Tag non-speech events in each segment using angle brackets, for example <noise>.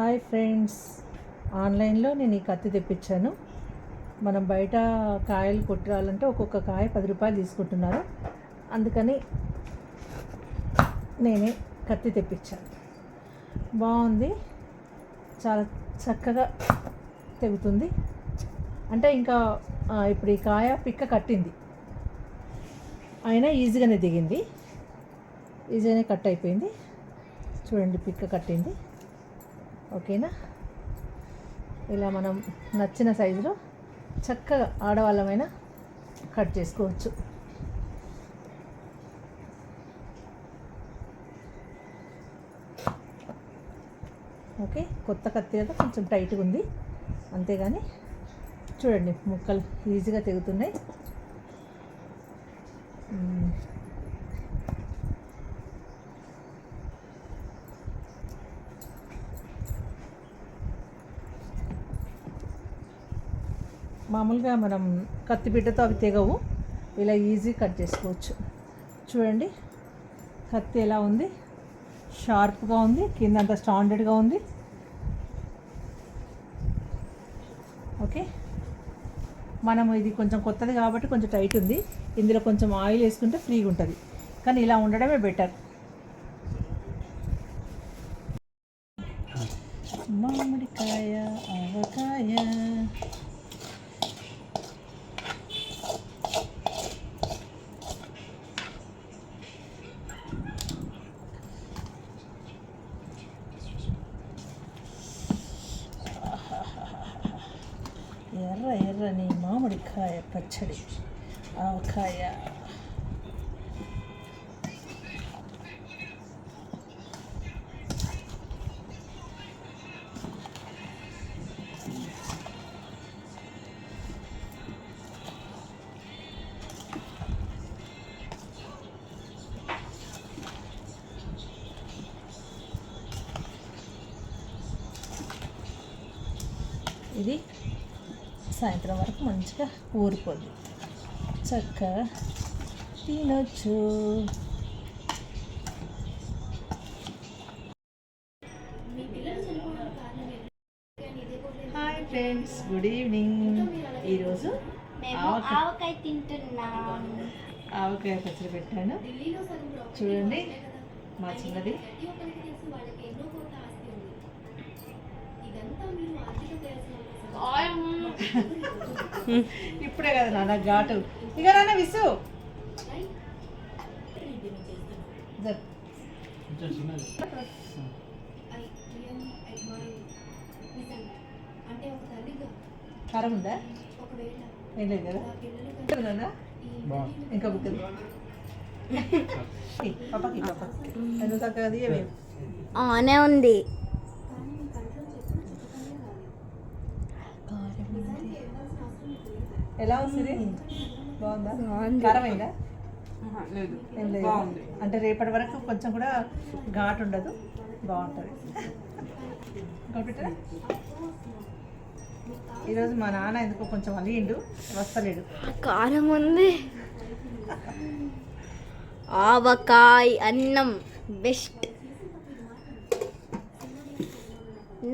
Hi friends. ఆన్లైన్లో నేను ఈ కత్తి తెప్పించాను. మనం బయట కాయలు కొట్టాలంటే ఒక్కొక్క కాయ పది రూపాయలు తీసుకుంటున్నారు. అందుకని నేనే కత్తి తెప్పించాను. బాగుంది. చాలా చక్కగా తెగుతుంది. అంటే ఇంకా ఇప్పుడు ఈ కాయ పిక్క కట్టింది. అయినా ఈజీగానే దిగింది. ఈజీగానే కట్ అయిపోయింది. చూడండి పిక్క కట్టింది. ఓకేనా? ఇలా మనం నచ్చిన సైజులో చక్కగా ఆడవాళ్ళమైనా కట్ చేసుకోవచ్చు. ఓకే కొత్త కత్తి కదా కొంచెం టైట్గా ఉంది. అంతేగాని చూడండి ముక్కలు ఈజీగా తెగుతున్నాయి. మామూలుగా మనం కత్తిపీటతో అవి తెగవు. ఇలా ఈజీ కట్ చేసుకోవచ్చు. చూడండి కత్తి ఎలా ఉంది? షార్ప్గా ఉంది కింద అంతా స్టాండర్డ్గా ఉంది. ఓకే. మనం ఇది కొంచెం కొత్తది కాబట్టి కొంచెం టైట్ ఉంది. ఇందులో కొంచెం ఆయిల్ వేసుకుంటే ఫ్రీగా ఉంటుంది. కానీ ఇలా ఉండడమే బెటర్. మామిడికాయ ఆవకాయ. ఎర్ర ఎర్రని మామిడికాయ పచ్చడి ఆవకాయ ఇది సాయంత్రం వరకు మంచిగా ఊరిపోద్ది చక్కగా తినొచ్చు. హాయ్ ఫ్రెండ్స్ గుడ్ ఈవినింగ్ ఈరోజు మేము ఆవకాయ ఆవకాయ తింటున్నాం. ఆవకాయ పచ్చడి పెట్టాను. చూడండి మా చిన్నది. <laughs> ఇప్పుడే కదా నాన్న ఘాటు. ఇక నాన్న విసు. జర్. కారం ఉందా? ఏం లేదు కదా. నాన్న. ఇంకా బుక్కలు ఆనే ఉంది. ఎలా ఉంది బాగుందా? బాగుంది. కారం అయిందా లేదు. ఏం లేదు. అంటే రేపటి వరకు కొంచెం కూడా ఘాటు ఉండదు. బాగుంటుంది? ఈరోజు మా నాన్న ఎందుకో కొంచెం అలిగిండు. వస్తలేడు. కారం ఉంది. ఆవకాయ అన్నం బెస్ట్.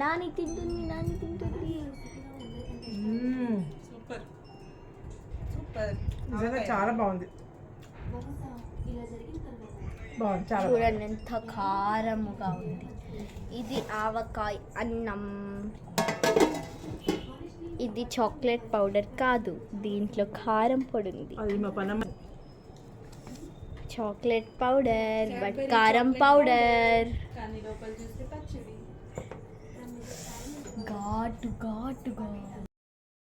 నాని తింటుంది నాని తింటుంది. నిజంగా చాలా బాగుంది. బాగుంది చాలా బాగుంది. చూడండి ఎంత కారముగా ఉంది. ఇది ఆవకాయ అన్నం. ఇది చాక్లెట్ పౌడర్ కాదు దీంట్లో కారం పొడి ఉంది అది మా పనమ్మ చాక్లెట్ పౌడర్ బట్ కారం పౌడర్ కానీ లోపల చూస్తే పచ్చడి. ఘాటు ఘాటుగా